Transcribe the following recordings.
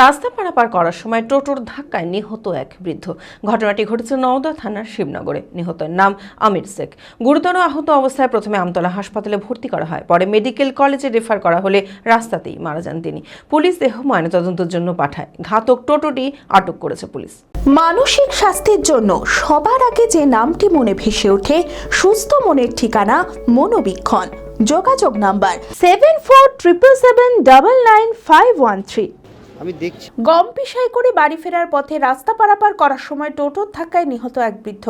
রাস্তা পারাপার করার সময় টোটোর ধাক্কায় নিহত এক বৃদ্ধ। ঘটনাটি ঘটেছে নওদা থানার শিবনগরে। নিহতের নাম আমির শেখ। গুরুতর আহত অবস্থায় প্রথমে আমতলা হাসপাতালে ভর্তি করা হয়। পরে মেডিকেল কলেজে রেফার করা হলে রাস্তাতেই মারা যান তিনি। পুলিশ দেহ ময়নাতদন্তের জন্য পাঠায়। ঘাতক টোটোটি আটক করেছে পুলিশ। মানসিক স্বাস্থ্যের জন্য সবার আগে যে নামটি মনে ভেসে ওঠে, সুস্থ মনের ঠিকানা মনোবীক্ষণ। যোগাযোগ number seven four triple seven double nine five one three আমি দেখছি। গম পিসাই করে বাড়ি ফেরার পথে রাস্তা পারাপার করার সময় টোটোর ধাক্কায় নিহত এক বৃদ্ধ।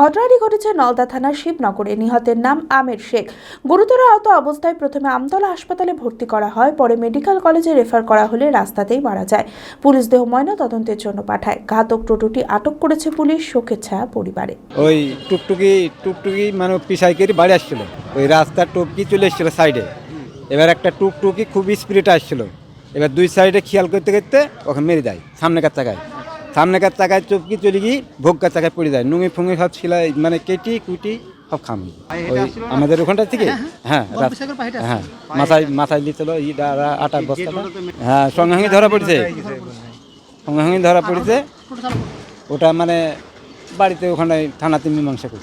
ঘটনাটি ঘটেছে নলদা থানার শিবনগরে। নিহতের নাম আমির শেখ। গুরুতর আহত অবস্থায় প্রথমে আমতলা হাসপাতালে ভর্তি করা হয় পরে মেডিকেল কলেজে রেফার করা হলে রাস্তাতেই মারা যায়। পুলিশ দেহ ময়না তদন্তের জন্য পাঠায়। ঘাতক টোটোটি আটক করেছে পুলিশ শোকের ছায়া পরিবারে। ওই টুকটুকি টুকটুকি মানে পিসাই করে বাড়ি আসছিল। ওই রাস্তার টুককি চলে এসেছিল সাইডে। এবার একটা টুকটুকি খুব স্পিডে আসছিল। এবার দুই সাইডে খেয়াল করতে করতে ওখানে মেরে যায় সামনেকার চাকায় সামনেকার চাকায় চুপকি চলে গিয়ে ভোগকার চাকায় পড়ে যায়। নুঙি ফুঙি সব ছিলাই মানে কেটি কুটি সব খামি। ওই আমাদের ওখানটা থেকে? হ্যাঁ হ্যাঁ। মাথায় মাথায় লিছিল ই ডা- আটার বস্তাটা। হ্যাঁ সঙ্গে সঙ্গে ধরা পড়েছে। সঙ্গে সঙ্গে ধরা পড়েছে। ওটা মানে বাড়িতে ওখানে থানাতে মীমাংসা করি